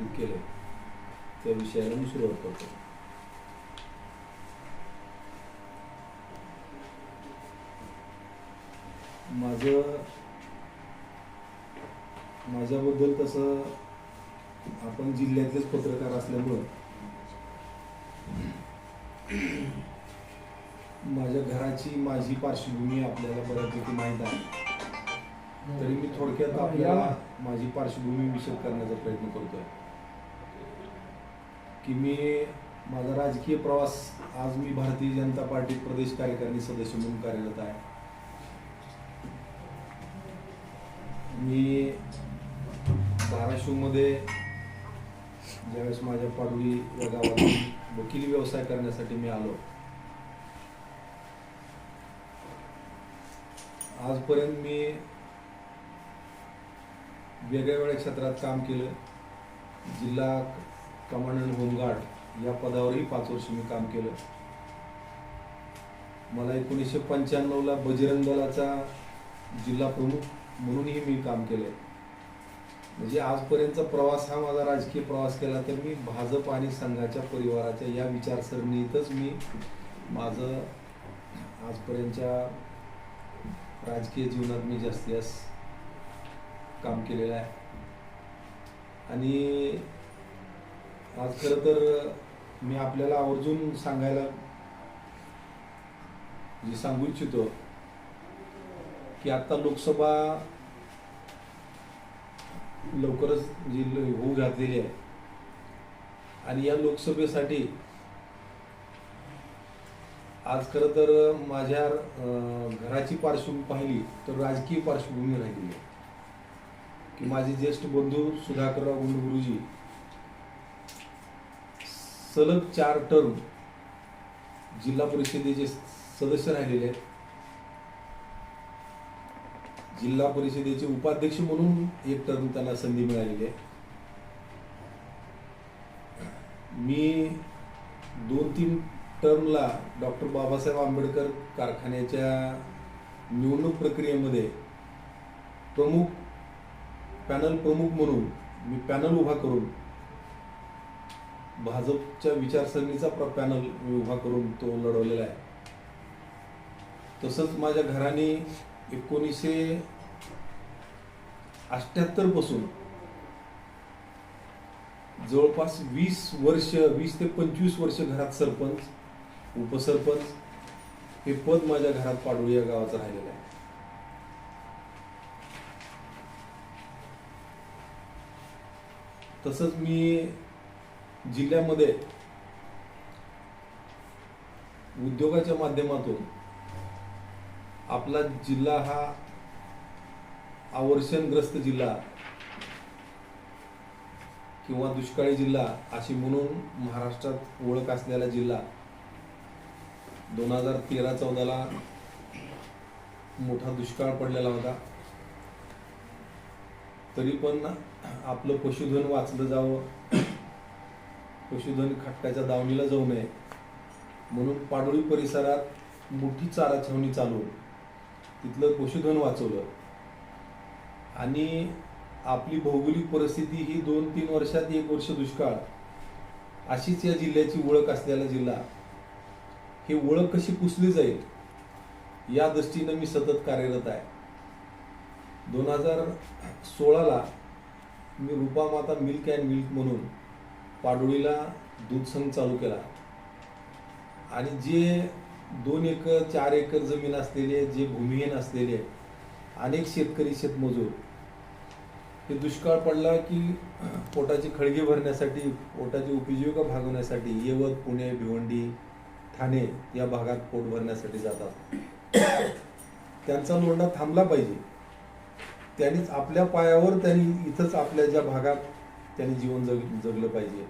आमंत्रित केलं त्या विषयाला मी सुरुवात करतो. माझं माझ्याबद्दल तसं आपण जिल्ह्यातलेच पत्रकार असल्यामुळं माझ्या घराची माझी पार्श्वभूमी आपल्याला बऱ्यापैकी माहीत आहे. तरी मी थोडक्यात आपल्याला माझी पार्श्वभूमी विषय करण्याचा प्रयत्न करतोय. की मी माझा राजकीय प्रवास आज मी भारतीय जनता पार्टी प्रदेश कार्यकारिणी सदस्य म्हणून कार्यरत आहे. मी धाराशिवमध्ये ज्यावेळेस माझ्या पाडवी या गावात वकिली व्यवसाय करण्यासाठी मी आलो आजपर्यंत मी वेगळ्या वेगळ्या क्षेत्रात काम केलं. जिल्हा कमांडंट होमगार्ड या पदावरही पाच वर्ष मी काम केलं. मला एकोणीसशे पंच्याण्णवला बजरंग दलाचा जिल्हा प्रमुख म्हणूनही मी काम केलंय. म्हणजे आजपर्यंतचा प्रवास हा माझा राजकीय प्रवास केला तर मी भाजप आणि संघाच्या परिवाराच्या या विचारसरणीतच मी माझं आजपर्यंतच्या राजकीय जीवनात मी जास्तीत जास्त काम केलेलं आहे. आणि आज खरं तर मी आपल्याला आवर्जून सांगायला जे सांगू इच्छितो की आता लोकसभा लवकरच जी होऊ घातलेली आहे. आणि या लोकसभेसाठी आज खरं तर माझ्या घराची पार्श्वभूमी पाहिली तर राजकीय पार्श्वभूमी राहिलेली आहे. की माझे ज्येष्ठ बंधू सुधाकरराव गुंडगुरुजी सलग चार टर्म जिल्हा परिषदेचे सदस्य राहिलेले आहेत. जिल्हा परिषदेचे उपाध्यक्ष म्हणून एक टर्म त्यांना संधी मिळालेली आहे. मी दोन तीन टर्मला डॉक्टर बाबासाहेब आंबेडकर कारखान्याच्या निवडणूक प्रक्रियेमध्ये प्रमुख पॅनल प्रमुख म्हणून मी पॅनल उभा करून भाजपच्या विचारसरणीचा पॅनल मी उभा करून तो लढवलेला आहे. तसंच माझ्या घराने एकोणीसशे अठ्ठ्याहत्तरपासून जवळपास वीस वर्ष वीस ते पंचवीस वर्ष घरात सरपंच उपसरपंच हे पद माझ्या घरात पाडू या गावाचं राहिलेलं आहे. तसंच मी जिल्ह्यामध्ये उद्योगाच्या माध्यमातून आपला जिल्हा हा आवर्षणग्रस्त जिल्हा किंवा दुष्काळी जिल्हा अशी म्हणून महाराष्ट्रात ओळख असलेला जिल्हा दोन हजार तेरा चौदाला मोठा दुष्काळ पडलेला होता. तरी पण आपलं पशुधन वाचलं जावं. पशुधन खटकाच्या दावणीला जाऊ नये. म्हणून पाडोळी परिसरात मोठी चारा छावणी चालवून तिथलं पशुधन वाचवलं. आणि आपली भौगोलिक परिस्थिती ही दोन तीन वर्षात एक वर्ष दुष्काळ. अशीच या जिल्ह्याची ओळख असलेला जिल्हा. ही ओळख कशी पुसली जाईल? या दृष्टीनं मी सतत कार्यरत आहे. दोन हजार सोळाला मी रूपामाता मिल्क अँड मिल्क म्हणून पाडोळीला दूध संघ चालू केला. आणि जे दोन एकर चार एकर जमीन असलेले जे भूमिहीन असलेले अनेक शेतकरी शेतमजूर हे दुष्काळ पडला की पोटाची खळगी भरण्यासाठी पोटाची उपजीविका भागवण्यासाठी यवत पुणे भिवंडी ठाणे या भागात पोट भरण्यासाठी जातात. त्यांचा लोंढा थांबला पाहिजे. त्यांनीच आपल्या पायावर त्यांनी इथंच आपल्या ज्या भागात त्यांनी जीवन जग जगलं पाहिजे.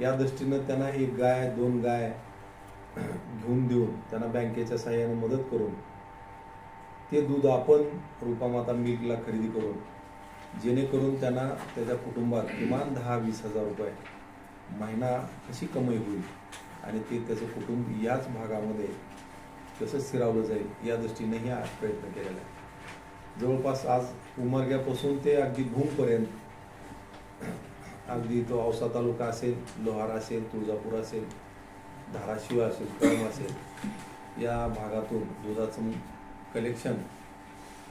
या दृष्टीनं त्यांना एक गाय दोन गाय घेऊन देऊन त्यांना बँकेच्या सहाय्याने मदत करून ते दूध आपण रुपामाता मिल्कला खरेदी करून जेणेकरून त्यांना त्याच्या कुटुंबात किमान दहा वीस हजार रुपये महिना कशी कमाई होईल. आणि ते त्याचं कुटुंब याच भागामध्ये कसं स्थिरावलं जाईल या दृष्टीनेही आज प्रयत्न केलेला आहे. जवळपास आज उमरग्यापासून ते अगदी भूमपर्यंत अगदी तो औसा तालुका असेल लोहार असेल तुळजापूर असेल धाराशिव असेल कळम असेल या भागातून दुधाचं कलेक्शन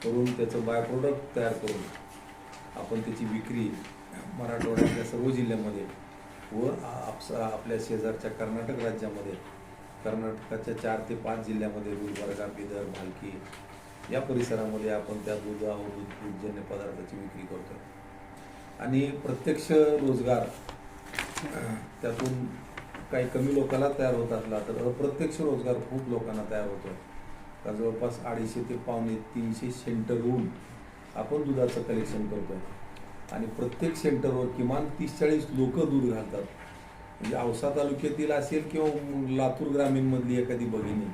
करून त्याचं बाय प्रोडक्ट तयार करून आपण त्याची विक्री मराठवाड्यातल्या सर्व जिल्ह्यामध्ये व आपसा आपल्या शेजारच्या कर्नाटक राज्यामध्ये कर्नाटकाच्या चार ते पाच जिल्ह्यामध्ये गुलबर्गा बिदर भालकी या परिसरामध्ये आपण त्या दूध व दूधजन्य पदार्थाची विक्री करतो. आणि प्रत्यक्ष रोजगार त्यातून काही कमी लोकांना तयार होत असला तर अप्रत्यक्ष रोजगार खूप लोकांना तयार होतो. का जवळपास अडीचशे ते पावणे तीनशे सेंटरहून आपण दुधाचं कलेक्शन करतो आणि प्रत्येक सेंटरवर किमान तीस चाळीस लोक दूध घालतात. म्हणजे औसा तालुक्यातील असेल किंवा लातूर ग्रामीणमधली एखादी भगिनी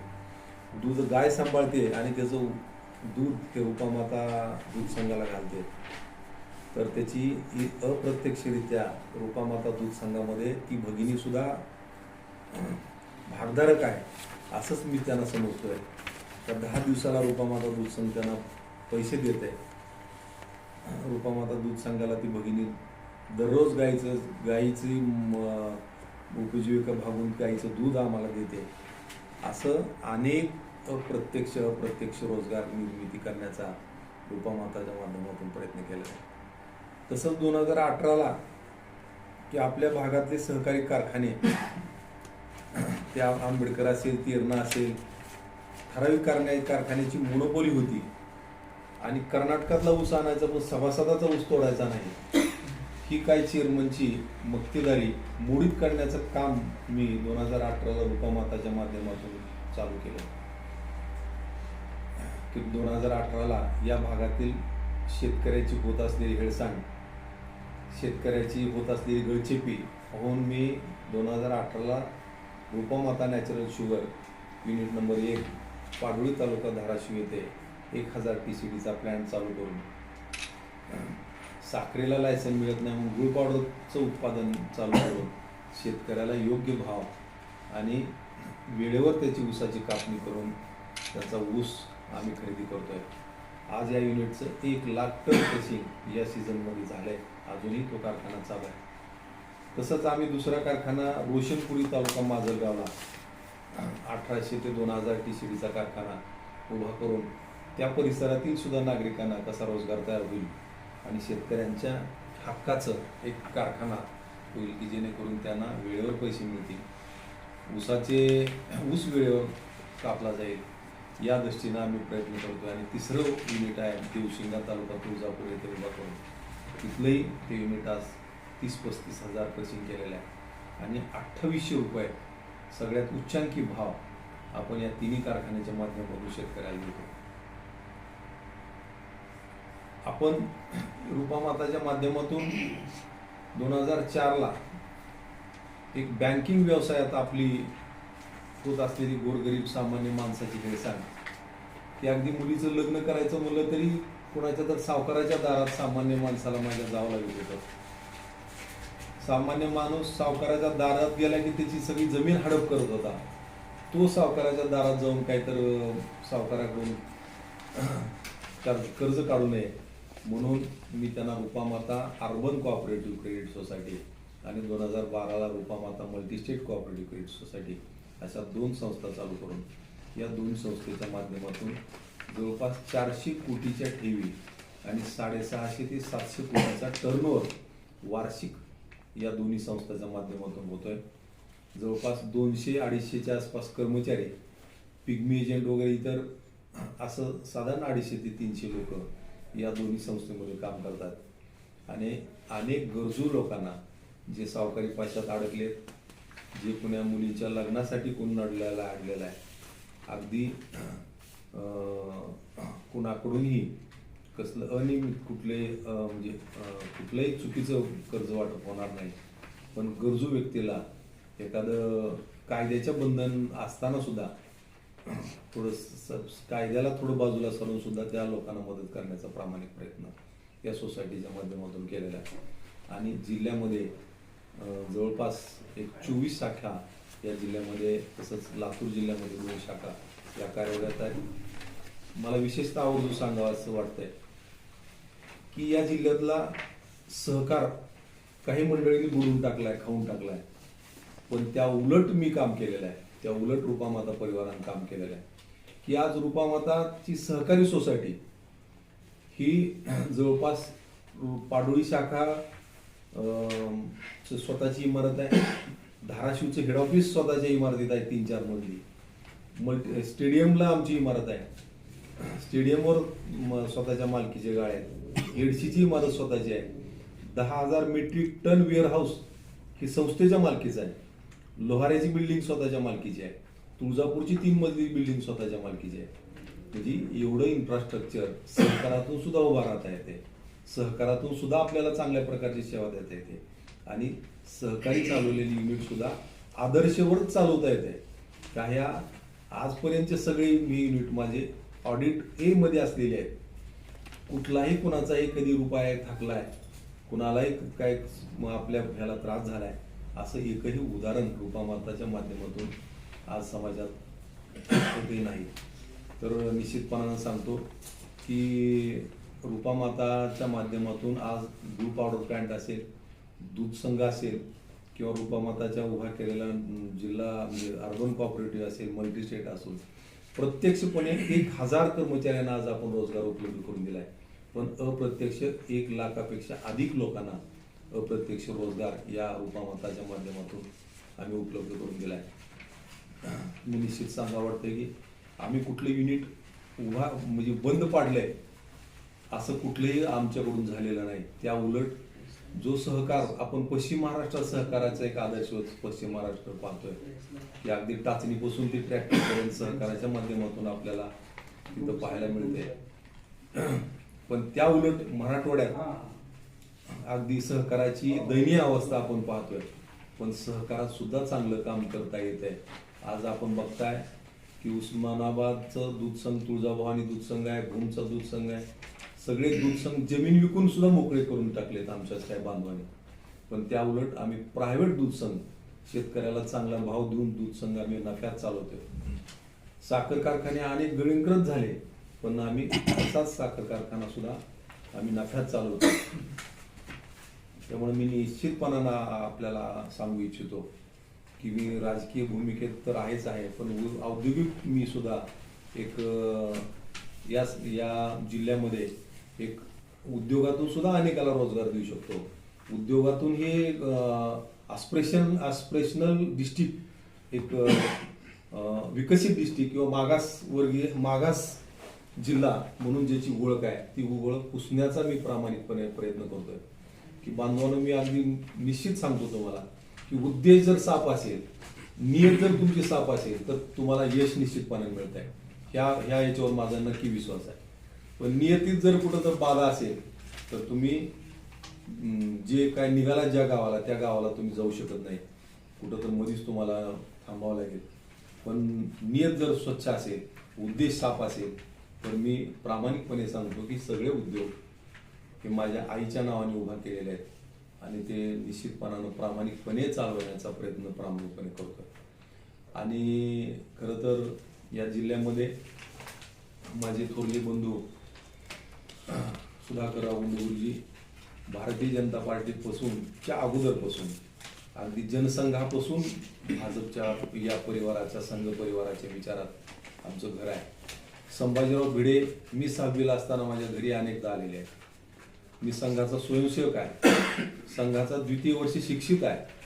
दूध गाय सांभाळते आणि त्याचं दूध ते रुपामाता दूध संघाला घालते. तर त्याची अप्रत्यक्षरित्या रूपामाता दूध संघामध्ये ती भगिनी सुद्धा भागधारक आहे असंच मी त्यांना समजतोय. तर दहा दिवसाला रूपामाता दूध संघ त्यांना पैसे देत आहे. रूपामाता दूध संघाला ती भगिनी दररोज गाईचं गाईची म, उपजीविका भागून गाईचं दूध आम्हाला देते. असं अनेक अप्रत्यक्ष अप्रत्यक्ष रोजगार निर्मिती करण्याचा रूपामाताच्या माध्यमातून प्रयत्न केला आहे. तसंच दोन हजार अठराला की आपल्या भागातले सहकारी कारखाने त्या आंबेडकर असेल तिरणा असेल ठराविक कारण्या कारखान्याची मोनोपोली होती. आणि कर्नाटकातला ऊस आणायचा पण सभासदाचा ऊस तोडायचा नाही. ही काय चेअरमनची मक्तेदारी मोडीत करण्याचं काम मी दोन हजार अठराला रुपामाताच्या माध्यमातून चालू केलं. की दोन हजार अठराला या भागातील शेतकऱ्याची होत असलेली हेळसांड शेतकऱ्याची होत असलेली गळचेपी होऊन मी दोन हजार अठराला Rupamata natural sugar unit number एक पाडोळी तालुका धाराशिव येथे एक हजार टी सी डीचा प्लॅन्ट चालू करून साखरेला लायसन मिळत नाही म्हणून गुळ पावडरचं उत्पादन चालू करून शेतकऱ्याला योग्य भाव आणि वेळेवर त्याची ऊसाची कापणी करून त्याचा ऊस आम्ही खरेदी करतो आहे आज या युनिटचं एक लाख टन क्रशिंग या सीझनमध्ये झालं आहे अजूनही तो कारखाना चालू आहे. तसंच आम्ही दुसरा कारखाना रोशनपुरी तालुका माजलगावला अठराशे ते दोन हजार टी सी डीचा कारखाना उभा करून त्या परिसरातील सुद्धा नागरिकांना कसा रोजगार तयार होईल आणि शेतकऱ्यांच्या हक्काचं एक कारखाना होईल की जेणेकरून त्यांना वेळेवर पैसे मिळतील. ऊसाचे ऊस वेळेवर कापला जाईल. या दृष्टीनं आम्ही प्रयत्न करतो आणि तिसरं युनिट आहे देवशिंगा तालुका तुळजापूर येथे उभा करून. तिथलंही ते युनिट आज तीस पस्तीस हजार क्रशिंग केलेलं आहे. आणि अठ्ठावीसशे रुपये सगळ्यात उच्चांकी भाव आपण या तिन्ही कारखान्याच्या माध्यमातून शेतकऱ्याला देतो. आपण रूपामाताच्या माध्यमातून दोन हजार चारला एक बँकिंग व्यवसायात आपली होत असलेली गोरगरीब सामान्य माणसाची हेळसांड की अगदी मुलीचं लग्न करायचं म्हणलं तरी कोणाच्या तर सावकाराच्या दारात सामान्य माणसाला माझ्या जावं लागत होतं. सामान्य माणूस सावकाराच्या दारात गेला की त्याची सगळी जमीन हडप करत होता. तो सावकाराच्या दारात जाऊन काहीतरी सावकाराकडून कर्ज कर्ज काढू नये. म्हणून मी त्यांना Rupamata urban cooperative credit society आणि दोन हजार बाराला Rupamata multistate cooperative credit society अशा दोन संस्था चालू करून या दोन संस्थेच्या माध्यमातून जवळपास चारशे कोटीच्या ठेवी आणि साडेसहाशे ते सातशे कोटीचा टर्नओव्हर वार्षिक या दोन्ही संस्थांच्या माध्यमातून होतोय. जवळपास दोनशे अडीचशेच्या आसपास कर्मचारी पिग्मी एजंट वगैरे इतर असं साधारण अडीचशे ते तीनशे लोक या दोन्ही संस्थेमध्ये काम करतात. आणि अनेक गरजू लोकांना जे सावकारी पाशात अडकलेत जे कुण्या मुलीच्या लग्नासाठी कोण नडलेला आणलेला आहे. अगदी कुणाकडूनही कसलं अनियमित कुठले म्हणजे कुठलंही चुकीचं कर्ज वाटप होणार नाही. पण गरजू व्यक्तीला एखादं कायद्याच्या बंधन असताना सुद्धा थोडं कायद्याला थोडं बाजूला सरून सुद्धा त्या लोकांना मदत करण्याचा प्रामाणिक प्रयत्न या सोसायटीच्या माध्यमातून केलेला आहे. आणि जिल्ह्यामध्ये जवळपास एक चोवीस शाखा या जिल्ह्यामध्ये तसंच लातूर जिल्ह्यामध्ये दोन शाखा या कार्यरत आहेत. मला विशेषतः आवर्जून सांगावं असं वाटतंय की या जिल्ह्यातला सहकार काही मंडळींनी बुडून टाकलाय खाऊन टाकलाय. पण त्या उलट मी काम केलेलं आहे. त्या उलट रुपामाता परिवारानं काम केलेलं आहे. की आज रुपामाताची सहकारी सोसायटी ही जवळपास पाडोळी शाखा स्वतःची इमारत आहे. धाराशिवचं हेड ऑफिस स्वतःच्या इमारतीत आहे तीन चार मजली मल्टी स्टेडियमला आमची इमारत आहे. स्टेडियमवर स्वतःच्या मालकीचे गाळे आहेत. एडशीची इमारत स्वतःची आहे. दहा हजार मेट्रिक टन वेअर हाऊस ही संस्थेच्या मालकीचं आहे. लोहाऱ्याची बिल्डिंग स्वतःच्या मालकीची आहे. तुळजापूरची तीन मजली बिल्डिंग स्वतःच्या मालकीची आहे. म्हणजे एवढं इन्फ्रास्ट्रक्चर सरकारातून सुद्धा उभा राहता येते. सहकारातून सुद्धा आपल्याला चांगल्या प्रकारची सेवा देता येते. आणि सहकारी चालवलेली युनिट सुद्धा आदर्शवरच चालवता येते. का ह्या आजपर्यंतचे सगळे मी युनिट माझे ऑडिट ए मध्ये असलेले आहेत. कुठलाही कुणाचाही कधी रुपया थकलाय कुणालाही काय आपल्या ह्याला त्रास झालाय असं एकही उदाहरण रूपामाताच्या माध्यमातून आज समाजात होते नाही. तर निश्चितपणानं सांगतो की रूपामाताच्या माध्यमातून आज दूध पावडर प्लॅन्ट असेल दूध संघ असेल किंवा रूपामाताच्या उभा केलेला जिल्हा म्हणजे अर्बन कॉपरेटिव्ह असेल मल्टी स्टेट असेल प्रत्यक्षपणे एक हजार कर्मचाऱ्यांना आज आपण रोजगार उपलब्ध करून दिला आहे पण अप्रत्यक्ष एक लाखापेक्षा अधिक लोकांना अप्रत्यक्ष रोजगार या रूपामताच्या माध्यमातून आम्ही उपलब्ध करून दिलाय. मी निश्चित सांगा वाटतं की आम्ही कुठलं युनिट उभा म्हणजे बंद पाडलं आहे असं कुठलंही आमच्याकडून झालेलं नाही. त्या उलट जो सहकार आपण पश्चिम महाराष्ट्रात सहकाराचा एक आदर्श पश्चिम महाराष्ट्र पाहतोय. की अगदी टाचणीपासून ते ट्रॅक्टरपर्यंत सहकाराच्या माध्यमातून आपल्याला तिथं पाहायला मिळते पण त्या उलट मराठवाड्यात अगदी सहकाराची दयनीय अवस्था आपण पाहतोय. पण सहकारात सुद्धा चांगलं काम करता येत आहे आज आपण बघताय की उस्मानाबादचं दूध संघ तुळजाभवानी दूध संघ आहे भूमचा दूध संघ आहे. सगळे दूध संघ जमीन विकून सुद्धा मोकळे करून टाकलेत आमच्या साहेब बांधवाने. पण त्या उलट आम्ही प्रायव्हेट दूध संघ शेतकऱ्याला चांगला भाव देऊन दूध संघ आम्ही नफ्यात चालवतोय. साखर कारखाने अनेक गळींकृत झाले पण आम्ही असाच साखर कारखाना सुद्धा आम्ही नफ्यात चालवतो त्यामुळे मी निश्चितपणानं आपल्याला सांगू इच्छितो की मी राजकीय भूमिकेत तर आहेच आहे पण औद्योगिक मी सुद्धा एक या या जिल्ह्यामध्ये एक उद्योगातून सुद्धा अनेकाला रोजगार देऊ शकतो. उद्योगातून हे आस्प्रेशन आस्प्रेशनल डिस्ट्रिक्ट एक विकसित डिस्ट्रिक्ट किंवा मागास वर्गीय मागास जिल्हा म्हणून ज्याची ओळख आहे ती ओळख पुसण्याचा मी प्रामाणिकपणे प्रयत्न करतोय. की बांधवानं मी अगदी निश्चित सांगतो तुम्हाला की उद्देश जर साफ असेल नियत जर तुमची साफ असेल तर तुम्हाला यश निश्चितपणे मिळत आहे ह्या ह्या याच्यावर माझा नक्की विश्वास आहे. पण नियतीत जर कुठं तर बाधा असेल तर तुम्ही जे काय निघाला ज्या गावाला त्या गावाला तुम्ही जाऊ शकत नाही. कुठं तर मधीच तुम्हाला थांबावं लागेल. पण नियत जर स्वच्छ असेल उद्देश साफ असेल तर मी प्रामाणिकपणे सांगतो की सगळे उद्योग हे माझ्या आईच्या नावाने उभा केलेले आहेत आणि ते निश्चितपणानं प्रामाणिकपणे चालवण्याचा प्रयत्न प्रामाणिकपणे करतो आणि खरं तर या जिल्ह्यामध्ये माझे थोरले बंधू सुधाकरराव गुरुजी भारतीय जनता पार्टीपासून च्या अगोदरपासून अगदी जनसंघापासून भाजपच्या या परिवाराच्या संघ परिवाराच्या विचारात आमचं घर आहे. संभाजीराव भिडे मी सहावीला असताना माझ्या घरी अनेकदा आलेले आहेत. मी संघाचा स्वयंसेवक आहे. संघाचा द्वितीय वर्षी शिक्षित आहे.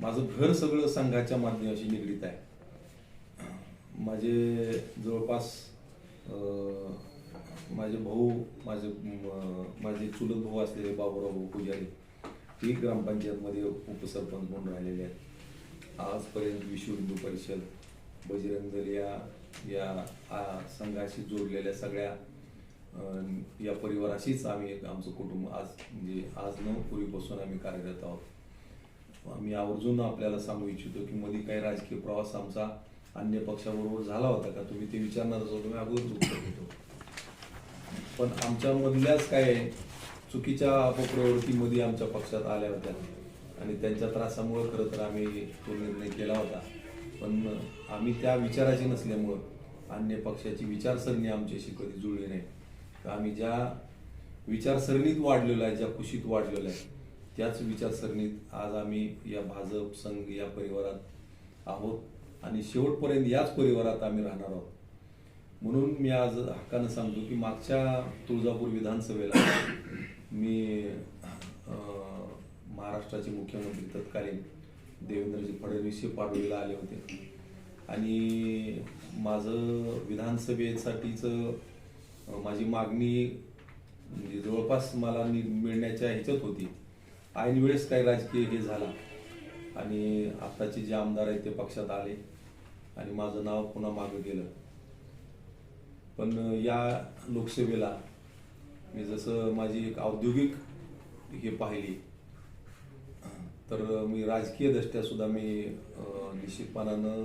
माझं घर सगळं संघाच्या माध्यमाशी निगडीत आहे. माझे जवळपास माझे भाऊ माझे माझे चुलत भाऊ असलेले बाबूराव भाऊ पुजारी ते ग्रामपंचायतमध्ये उपसरपंच म्हणून राहिलेले आहेत. आजपर्यंत विश्व हिंदू परिषद बजरंग दल या या संघाशी जोडलेल्या सगळ्या या परिवाराशीच आम्ही एक आमचं कुटुंब आज म्हणजे आज न पूर्वीपासून आम्ही कार्यरत आहोत. आम्ही आवर्जून आपल्याला सांगू इच्छितो की मध्ये काही राजकीय प्रवास आमचा अन्य पक्षाबरोबर झाला होता का? तुम्ही ते विचारणार असो तुम्ही अगोदरच उत्तर देतो. पण आमच्यामधल्याच काय चुकीच्या अपप्रवृत्तीमध्ये आमच्या पक्षात आल्या होत्या. आणि त्यांच्या त्रासामुळं खरं तर आम्ही तो निर्णय केला होता. पण आम्ही त्या विचाराचे नसल्यामुळं अन्य पक्षाची विचारसरणी आमच्याशी कधी जुळली नाही. तर आम्ही ज्या विचारसरणीत वाढलेलो आहे ज्या कुशीत वाढलेलो आहे त्याच विचारसरणीत आज आम्ही या भाजप संघ या परिवारात आहोत. आणि शेवटपर्यंत याच परिवारात आम्ही राहणार आहोत. म्हणून मी आज हक्कानं सांगतो की मागच्या तुळजापूर विधानसभेला मी महाराष्ट्राचे मुख्यमंत्री तत्कालीन देवेंद्रजी फडणवीस हे पाडवीला आले होते. आणि माझं विधानसभेसाठीचं माझी मागणी म्हणजे जवळपास मला मिळण्याच्या ह्याच्यात होती. ऐन वेळेस काही राजकीय हे झाला. आणि आत्ताचे जे आमदार आहेत ते पक्षात आले. आणि माझं नाव पुन्हा मागं गेलं. पण या लोकसेवेला मी जसं माझी एक औद्योगिक हे पाहिली तर मी राजकीय दृष्ट्यासुद्धा मी निश्चितपणानं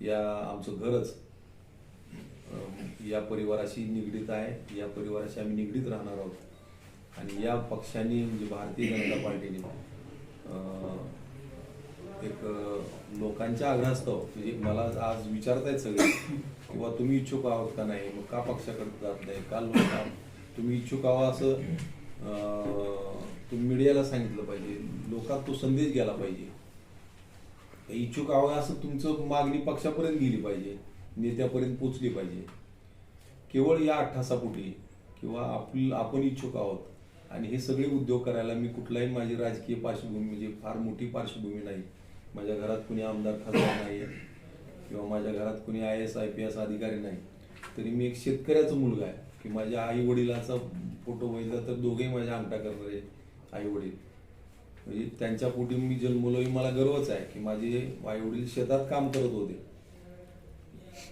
या आमचं घरच या परिवाराशी निगडीत आहे या परिवाराशी आम्ही निगडीत राहणार आहोत. आणि या पक्षाने म्हणजे भारतीय जनता पार्टीने एक लोकांच्या आग्रहास्तव म्हणजे मला आज विचारतायत सगळे किंवा तुम्ही इच्छुक आहोत का नाही मग का पक्षाकडे जात नाही का लोक तुम्ही इच्छुक आहात असं तुम्ही मीडियाला सांगितलं पाहिजे. लोकात तो संदेश गेला पाहिजे. इच्छुक आहोत असं तुमचं मागणी पक्षापर्यंत गेली पाहिजे नेत्यापर्यंत पोचली पाहिजे. केवळ या अठ्ठासापुटी किंवा आपली आपण इच्छुक आहोत आणि हे सगळे उद्योग करायला मी कुठलाही माझी राजकीय पार्श्वभूमी म्हणजे फार मोठी पार्श्वभूमी नाही. माझ्या घरात कुणी आमदार खासदार नाही किंवा माझ्या घरात कुणी I S I P S अधिकारी नाही. तरी मी एक शेतकऱ्याचा मुलगा आहे की माझ्या आई वडिलाचा फोटो बघितला तर दोघेही माझ्या अंगठा करणारे आई वडील म्हणजे त्यांच्या पोटी मी जन्मलो ही मला गर्वच आहे की माझे आई वडील शेतात काम करत होते.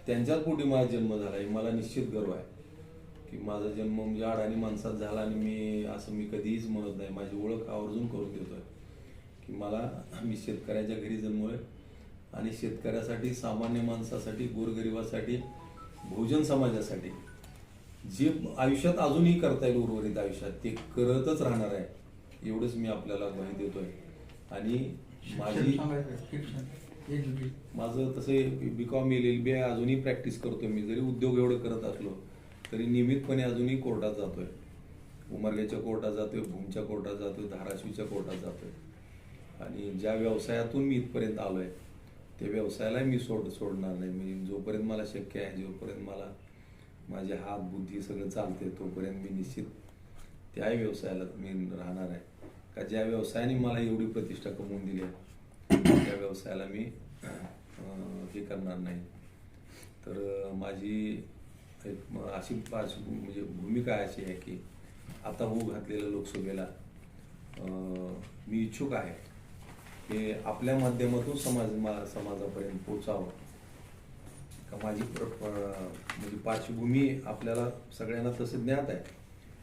त्यांच्याच पोटी माझा जन्म झाला हे मला निश्चित गर्व आहे की माझा जन्म म्हणजे अडाणी माणसात झाला आणि मी असं मी कधीच म्हणत नाही. माझी ओळख आवर्जून करून देतोय. की मला मी शेतकऱ्याच्या घरी जन्मलोय आणि शेतकऱ्यासाठी सामान्य माणसासाठी गोरगरिबासाठी बहुजन समाजासाठी जे आयुष्यात अजूनही करता येईल उर्वरित आयुष्यात ते करतच राहणार आहे एवढंच मी आपल्याला ग्वाही देतोय. आणि माझी माझं तसे B com L L B आहे अजूनही प्रॅक्टिस करतोय मी. जरी उद्योग एवढं करत असलो तरी नियमितपणे अजूनही कोर्टात जातोय. उमरग्याच्या कोर्टात जातोय भूमच्या कोर्टात जातोय धाराशिवच्या कोर्टात जातोय. आणि ज्या व्यवसायातून मी इथपर्यंत आलो आहे त्या व्यवसायाला मी सोड सोडणार नाही. मी जोपर्यंत मला शक्य आहे जोपर्यंत मला माझे हात बुद्धी सगळं चालते तोपर्यंत मी निश्चित त्या व्यवसायाला मी राहणार आहे. का ज्या व्यवसायाने मला एवढी प्रतिष्ठा कमवून दिली आहे त्या व्यवसायाला मी हे करणार नाही. तर माझी एक अशी पार्श्व म्हणजे भूमिका अशी आहे की आता होऊ घातलेल्या लोकसभेला मी इच्छुक आहे. की आपल्या माध्यमातून समाज समाजापर्यंत पोचावं का माझी प्र- म्हणजे पार्श्वभूमी आपल्याला सगळ्यांना तसं ज्ञात आहे.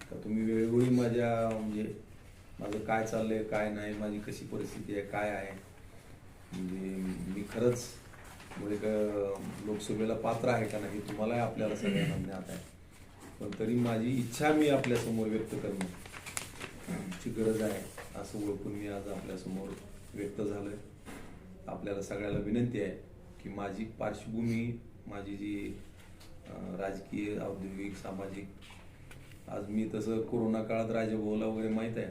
का तुम्ही वेळोवेळी माझ्या म्हणजे माझं काय चाललंय काय नाही माझी कशी परिस्थिती आहे काय आहे? म्हणजे मी खरंच म्हणजे का लोकसभेला पात्र आहे का नाही तुम्हालाही आपल्याला सगळ्यांना ज्ञात आहे. पण तरी माझी इच्छा मी आपल्यासमोर व्यक्त करण्याची गरज आहे असं ओळखून मी आज आपल्यासमोर व्यक्त झालोय. आपल्याला सगळ्याला विनंती आहे की माझी पार्श्वभूमी माझी जी राजकीय औद्योगिक सामाजिक आज मी तसं कोरोना काळात राजभोवला वगैरे माहीत आहे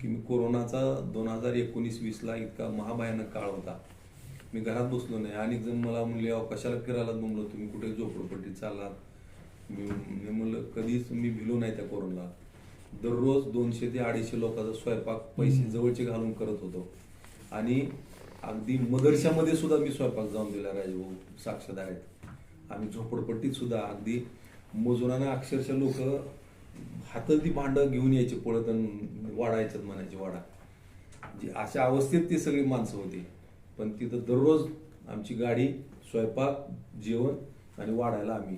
की मी कोरोनाचा दोन हजार एकोणीस वीसला इतका महाभयानक काळ होता. मी घरात बसलो नाही. अनेक जण मला म्हणले अहो कशाला फिरायला म्हणलं तुम्ही? कुठे झोपडपट्टीत चाललात? मी मी म्हणलं कधीच मी भिलो नाही त्या कोरोनाला. दररोज दोनशे ते अडीचशे लोकांचा स्वयंपाक पैसे जवळचे घालून करत होतो. आणि अगदी मदरशामध्ये सुद्धा मी स्वयंपाक जाऊन दिला राजभाऊ. साक्षीदार आहेत. आम्ही झोपडपट्टीत सुद्धा अगदी मजुरांना अक्षरशः लोक हातातली भांडं घेऊन यायचे पळत आणि वाढायच्यात म्हणायचे वाडा. जी अशा अवस्थेत ती सगळी माणसं होती. पण तिथं दररोज आमची गाडी स्वयंपाक जेवण आणि वाढायला आम्ही.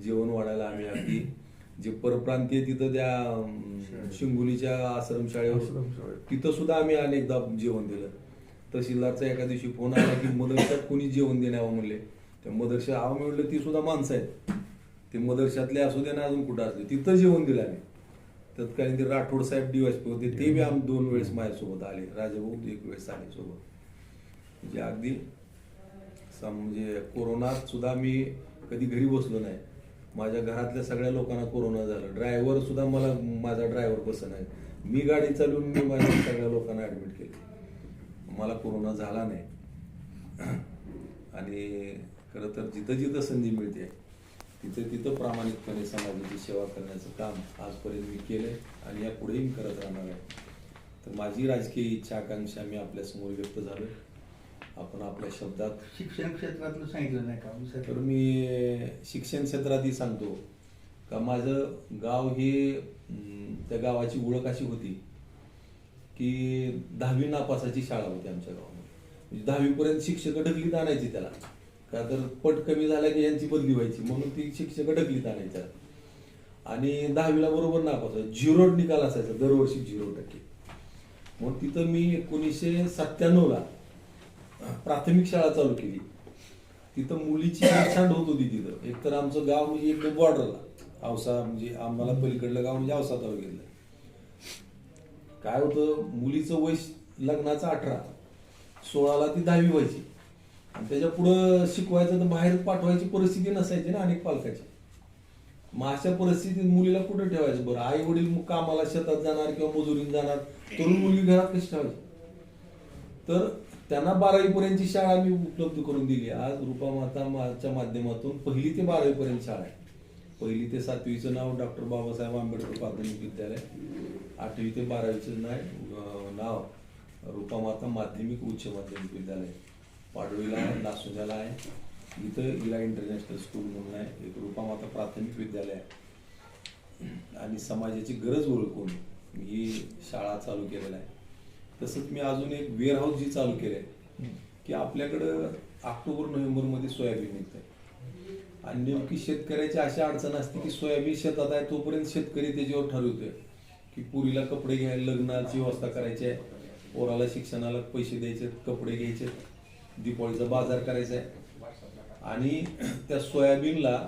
जेवण वाढायला आम्ही अगदी जे परप्रांतीय तिथं त्या शिंगोलीच्या आश्रमशाळेवर. तिथं सुद्धा आम्ही अनेकदा जेवण दिलं. तहसीलदारचा एका दिवशी फोन आला की मदरशात कोणी जेवण देण्यावं म्हणले. त्या मदरशा आव म्हणलं ती सुद्धा माणसं आहेत. ते मदरशातले असू दे ना अजून कुठं असले तिथं जेवण दिलं आम्ही. तत्कालीन ते राठोड साहेब डीवायसपी होते ते बी आम दोन वेळेस माझ्यासोबत आले. राजाभाऊ एक वेळेस आले सोबत म्हणजे अगदी सम- म्हणजे कोरोनात सुद्धा मी कधी घरी बसलो नाही. माझ्या घरातल्या सगळ्या लोकांना कोरोना झाला. ड्रायव्हर सुद्धा मला माझा ड्रायव्हर पसंत आहे मी गाडी चालवून मी माझ्या सगळ्या लोकांना ऍडमिट केले. मला कोरोना झाला नाही. आणि खरं तर जिथं जिथं संधी मिळते तिथं तिथं प्रामाणिकपणे समाजाची सेवा करण्याचं काम आजपर्यंत मी केलं आहे आणि या पुढेही करत राहणार आहे. तर माझी राजकीय इच्छा आकांक्षा मी आपल्यासमोर व्यक्त झालो आपण आपल्या शब्दात शिक्षण क्षेत्रातलं सांगितलं नाही का? विसरलो. तर मी शिक्षण क्षेत्रातही सांगतो का माझं गाव हे अं, त्या गावाची ओळख अशी होती की दहावी नापासाची शाळा होती आमच्या गावामध्ये. म्हणजे दहावीपर्यंत शिक्षक ढकलीत आणायची त्याला. का तर पट कमी झाला की यांची बदली व्हायची म्हणून ती शिक्षक ढकलीत आणायच्या आणि दहावीला बरोबर नापास व्हायचं. झिरो निकाल असायचा दरवर्षी झिरो टक्के. मग तिथं मी एकोणीसशे सत्त्याण्णवला प्राथमिक शाळा चालू केली. तिथं मुलीची छान होत होती तिथं. एक तर आमचं गाव म्हणजे एकदम बॉर्डरला औसा म्हणजे आम्हाला पलीकडलं गाव म्हणजे औसा तालुक्यातलं. काय होतं मुलीचं वय लग्नाचं अठरा. सोळाला ती दहावी व्हायची. आणि त्याच्या पुढं शिकवायचं तर बाहेर पाठवायची परिस्थिती नसायची ना अनेक पालकाची. मग अशा परिस्थितीत मुलीला कुठं ठेवायचं बरं? आई वडील कामाला शेतात जाणार किंवा मजुरीत जाणार. तरुण मुलगी घरात कशी ठेवायची? तर त्यांना बारावी पर्यंतची शाळा मी उपलब्ध करून दिली. आज रूपामाता माताच्या माध्यमातून पहिली ते बारावी पर्यंत शाळा आहे. पहिली ते सातवीचं नाव डॉक्टर बाबासाहेब आंबेडकर प्राथमिक विद्यालय. आठवी ते बारावीचं नाव नाव रूपामाता माध्यमिक उच्च माध्यमिक विद्यालय. पाडवीला आहे लासुंद्याला आहे. इथं इला इंटरनॅशनल स्कूल म्हणून आहे. एक रूपामाता प्राथमिक विद्यालय आहे. आणि समाजाची गरज ओळखून ही शाळा चालू केलेला आहे. तसंच मी अजून एक वेअरहाऊस जी चालू केलंय की आपल्याकडं ऑक्टोबर नोव्हेंबरमध्ये सोयाबीन सोयाबीन आहे आणि नेमकी शेतकऱ्याची अशी अडचण असते की सोयाबीन शेतात आहे तोपर्यंत शेतकरी त्याच्यावर ठरवतोय की पुरीला कपडे घ्यायला लग्नाची व्यवस्था करायची आहे पोराला शिक्षणाला पैसे द्यायचे कपडे घ्यायचे दिपाळीचा बाजार करायचा आहे. आणि त्या सोयाबीनला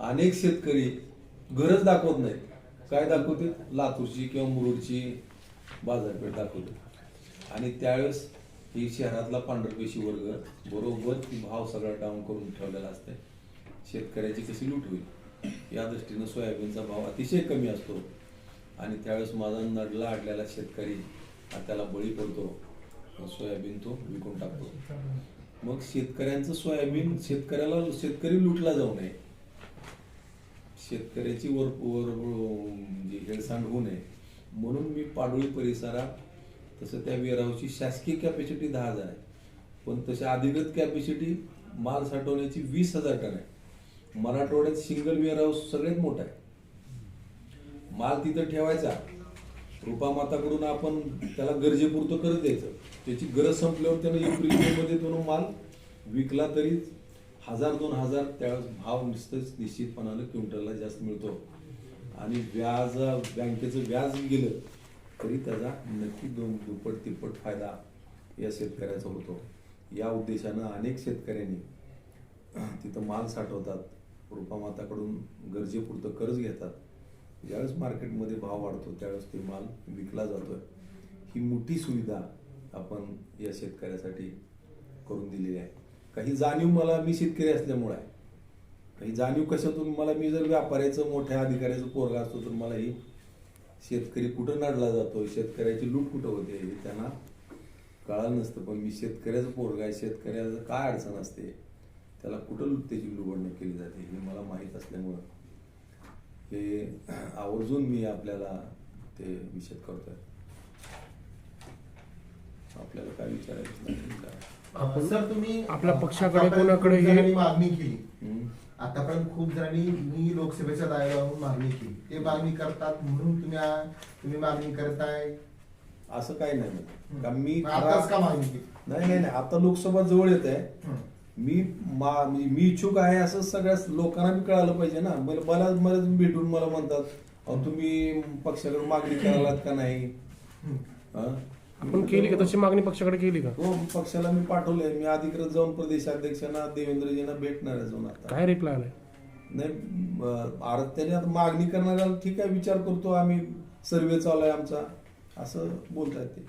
अनेक शेतकरी गरज दाखवत नाहीत. काय दाखवते लातूरची किंवा मुरुडची बाजारपेठ दाखवली आणि त्यावेळेस ही शहरातला पांढरपेशी वर्ग बरोबर ती भाव सगळा डाऊन करून ठेवलेला असते शेतकऱ्याची कशी लूट होईल? या दृष्टीनं सोयाबीनचा भाव अतिशय कमी असतो. आणि त्यावेळेस माझा नडला अडलेला शेतकरी हा त्याला बळी पडतो. मग सोयाबीन तो विकून टाकतो. मग शेतकऱ्यांचं सोयाबीन शेतकऱ्याला शेतकरी लुटला जाऊ नये. शेतकऱ्याची वर वर म्हणजे हेळसांड होऊ नये. म्हणून मी पाडोळी परिसरात तसं त्या वेअरहाऊसची शासकीय कॅपॅसिटी दहा हजार आहे. पण तशा अधिकृत कॅपॅसिटी माल साठवण्याची वीस हजार टन आहे. मराठवाड्यात सिंगल वेअरहाऊस सगळ्यात मोठा आहे. माल तिथं ठेवायचा. रुपामाताकडून आपण त्याला गरजेपुरतं करत द्यायचं. त्याची गरज संपल्यावर त्यानं एप्रिलमध्ये तो माल विकला तरी हजार दोन हजार त्यावेळेस भाव निश्चितपणानं क्विंटलला जास्त मिळतो. आणि व्याज बँकेचं व्याज गेलं तरी त्याचा नक्की दोन दुप्पट तिप्पट फायदा या शेतकऱ्याचा होतो. या उद्देशानं अनेक शेतकऱ्यांनी तिथं माल साठवतात रुपामाताकडून गरजेपुरतं कर्ज घेतात. ज्यावेळेस मार्केटमध्ये भाव वाढतो त्यावेळेस ते माल विकला जातोय. ही मोठी सुविधा आपण या शेतकऱ्यासाठी करून दिलेली आहे. काही जाणीव मला मी शेतकरी असल्यामुळे आहे. काही जाणीव कशातून मला मी जर व्यापाऱ्याचं मोठ्या अधिकाऱ्याचं पोरगा असतो तर मला ही शेतकरी कुठं नाडला जातोय शेतकऱ्याची लूट कुठं होते? हे त्यांना कळालं नसतं. पण मी शेतकऱ्याचं पोरगा आहे शेतकऱ्याचं काय अडचण असते? त्याला कुठं लुटतेची लुबडणूक केली जाते? हे मला माहीत असल्यामुळं. हे आवर्जून मी आपल्याला ते विषद करतोय. आपल्याला काय विचारायचं. आपण सर तुम्ही आपल्या पक्षाकडे कोणाकडे हे- मागणी केली? आतापर्यंत खूप जणांनी मी लोकसभेच्या दायऱ्यावरून मागणी केली. ते मागणी करतात म्हणून तुम्ही आ- तुम्ही मागणी करताय. असं काही नाही. का मी मग आताच का मागणी केली? नाही नाही नाही. आता लोकसभा जवळ येत आहे. हं. मी मा- म्हणजे मी इच्छुक आहे असं सगळ्या लोकांना बी कळालं पाहिजे ना. मला मला मला भेटून मला म्हणतात अहो तुम्ही पक्षाकडे मागणी करायलात का नाही? हं. हा? आपण केली का? तशी मागणी पक्षाकडे केली का? हो पक्षाला मी पाठवलंय. मी अधिकृत जाऊन प्रदेशाध्यक्षांना देवेंद्रजींना भेटणार आहे जाऊन आता. काय रिप्लाय आलाय? नाही आर- त्याने आता मागणी करणाऱ्याला ठीक आहे विचार करतो आम्ही. सर्वे चालू आहे आमचा. असं बोलतायत ते.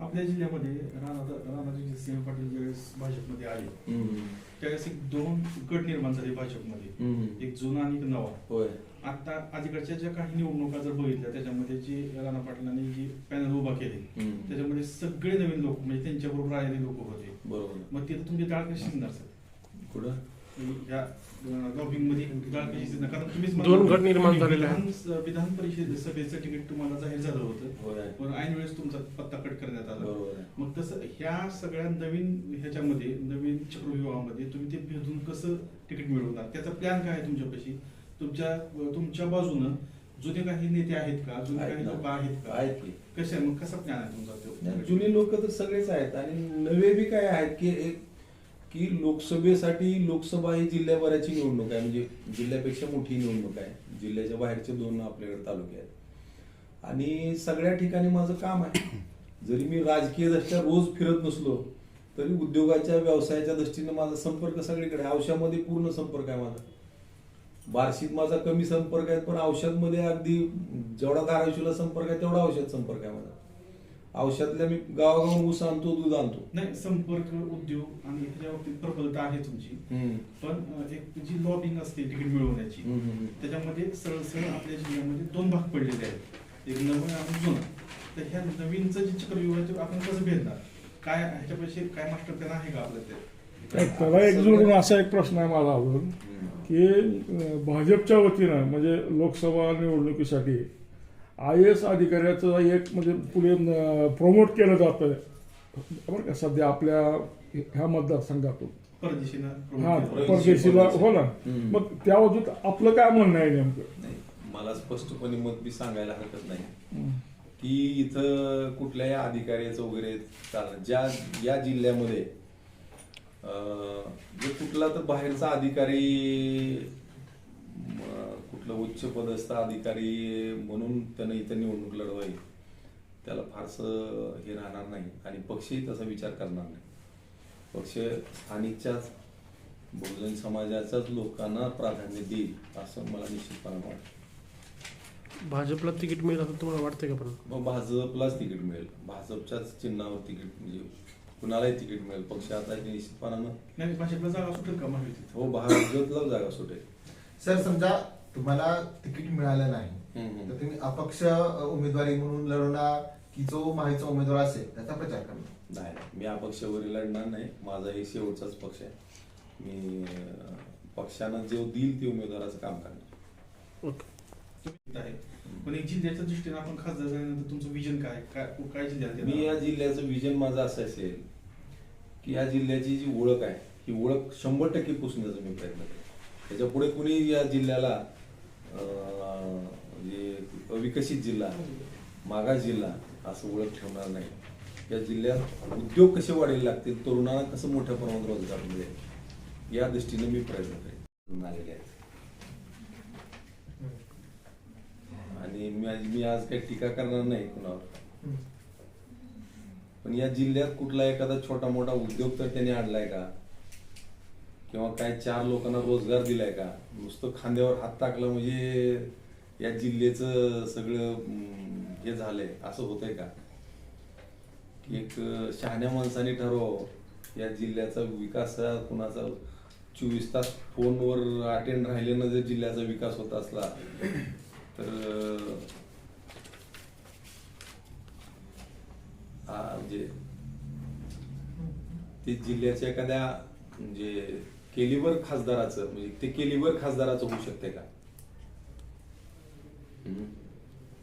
आपल्या जिल्ह्यामध्ये राणा राणाजी सिंह भाजपमध्ये आले. त्यावेळेस एक दोन गट निर्माण झाले भाजपमध्ये. एक जुना आणि एक नवा. आता अलीकडच्या ज्या काही निवडणुका जर बघितल्या त्याच्यामध्ये जी राणा पाटलांनी जी पॅनल उभा केले. त्याच्यामध्ये सगळे नवीन लोक म्हणजे त्यांच्याबरोबर आलेले लोक होते. बरोबर. मग तिथं तुमची डाळ कशी शिंगणार सर? कुठं? या लॉबिंगमध्ये डाळ कशी शिंगणार कारण तुम्हीच दोन गट निर्माण झालेले आहेत. विधान विधान परिषद सभेचं तिकीट तुम्हाला जाहीर झालं होतं. पण ऐन वेळेस तुमचा पत्ता कट करण्यात आला. बरोबर आहे. मग तसं ह्या सगळ्या नवीन ह्याच्यामध्ये नवीन चक्रव्यूहामध्ये तुम्ही ते भेदून कसं तिकीट मिळवणार? त्याचा प्लॅन काय आहे तुमच्यापाशी? तुमच्या तुमच्या बाजूनं जुने काही नेते आहेत का? जुने आहेत काही ना. लोक आहेत का? आहेत की. कसे मग कसा प्लॅन आहे तुमचा नाही, तो जुने लोक तर सगळेच आहेत आणि नवे बी काय आहेत की एक की लोकसभेसाठी लोकसभा ही जिल्ह्याभराची निवडणूक आहे. म्हणजे जिल्ह्यापेक्षा मोठी निवडणूक आहे. जिल्ह्याच्या बाहेरचे दोन आपल्याकडे तालुके आहेत. आणि सगळ्या ठिकाणी माझं काम आहे. जरी मी राजकीय दृष्ट्या रोज फिरत नसलो तरी उद्योगाच्या व्यवसायाच्या दृष्टीने माझा संपर्क सगळीकडे औषधामध्ये पूर्ण संपर्क आहे माझा. बार्शीत माझा कमी संपर्क आहे पण औषधमध्ये अगदी जेवढा धाराशिवला संपर्क आहे तेवढा औषध संपर्क आहे माझा. औषधातल्या मी गावागावून ऊस आणतो दूध आणतो नाही संपर्क उद्योग आणि ह्याच्या बाबतीत प्रबलता आहे तुमची हम्म. पण एक जी लॉबिंग असते तिकीट मिळवण्याची हम्म, हम्म. त्याच्यामध्ये सरळ सरळ आपल्या जिल्ह्यामध्ये दोन भाग पडलेले आहेत एक नवीन आणि जुनं तर ह्या नवीनचं जे चक्रव्यूह आहे ते आपण कसं भेटणार काय ह्याच्यापाशी काय मास्टर प्लॅन आहे का आपल्या त्याला एक जोडून असा एक प्रश्न आहे माझा अजून. की अं, भाजपच्या वतीनं म्हणजे लोकसभा निवडणुकीसाठी आय एस अधिकाऱ्याचं एक म्हणजे पुढे प्रमोट केलं जातं बरं का सध्या आपल्या ह्या मतदारसंघातून परदेशीनं हा. परदेशीला हो ना. मग त्या बाबतीत आपलं काय म्हणणं आहे नेमकं नाही मला स्पष्टपणे मत बी सांगायला हरकत नाही. की इथं कुठल्याही अधिकाऱ्याचं वगैरे चालणं ज्या या जिल्ह्यामध्ये कुठला तर बाहेरचा अधिकारी कुठलं उच्च पदस्थ अधिकारी म्हणून त्यानं इथं निवडणूक लढवावी. त्याला फारसं हे राहणार नाही आणि पक्षही तसा विचार करणार नाही. पक्ष स्थानिकच्याच बहुजन समाजाच्याच लोकांना प्राधान्य देईल असं मला निश्चितपणे वाटतं. भाजपला तिकीट मिळत असं तुम्हाला वाटतंय का पण? मग भाजपलाच तिकीट मिळेल. भाजपच्याच चिन्हावर तिकीट म्हणजे कुणालाही तिकीट मिळेल. पक्ष आता निश्चितपणानं नाही भाजपला जागा सुटेल का महायुतीत हो भाजपला जागा सुटेल. सर समजा तुम्हाला तिकीट मिळालं नाही. तर तुम्ही अपक्ष उमेदवारी म्हणून लढवणार की जो माहीचा उमेदवार असेल त्याचा प्रचार करणार? नाही मी अपक्षावर लढणार नाही. माझा हे शेवटचाच पक्ष आहे. मी पक्षानं जो देईल ते उमेदवाराचं काम करणार. आहे. पण एक जिल्ह्याच्या दृष्टीने आपण खासदार झाल्यानंतर तुमचं विजन काय? काय काय जिल्ह्यात मी या? जिल्ह्याचं विजन माझं असं असेल की या जिल्ह्याची जी ओळख आहे ही ओळख शंभर टक्के पुसण्याचा मी प्रयत्न करेन. त्याच्या पुढे कुणी या जिल्ह्याला म्हणजे अविकसित जिल्हा मागास जिल्हा असं ओळख ठेवणार नाही. या जिल्ह्यात उद्योग कसे वाढायला लागतील तरुणांना कसं मोठ्या प्रमाणात रोजगार मिळेल या दृष्टीने मी प्रयत्न करेन. आलेले आहेत. आणि मी आज मी आज काही टीका करणार नाही कुणावर. पण या जिल्ह्यात कुठला एखादा छोटा मोठा उद्योग तर त्यांनी आणलाय का? किंवा काय चार लोकांना रोजगार दिलाय का? नुसतं खांद्यावर हात टाकलं म्हणजे या जिल्ह्याचं सगळं हे झालंय. असं होतंय का? एक शहाण्या माणसाने ठरवावं. या जिल्ह्याचा विकास कुणाचा? चोवीस तास फोनवर अटेंड राहिल्यानं जर जिल्ह्याचा विकास होत असला तर म्हणजे ते जिल्ह्याच्या एखाद्या म्हणजे केलीवर खासदाराचं म्हणजे ते केलीवर खासदाराचं होऊ शकते का.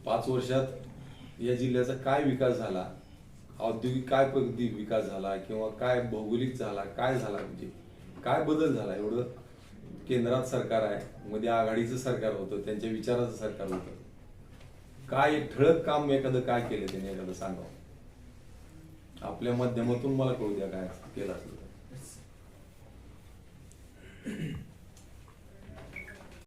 पाच वर्षात या जिल्ह्याचा काय विकास झाला? औद्योगिक काय प्रगती विकास झाला किंवा काय भौगोलिक झाला काय झाला म्हणजे काय बदल झाला? एवढं केंद्रात सरकार आहे मध्ये आघाडीचं सरकार होतं त्यांच्या विचाराचं सरकार होतं. काय एक ठळक काम एखादं काय केलं त्याने? एखादं सांगावं. आपल्या माध्यमातून मला कळू द्या काय केलं असेल. Mm-hmm.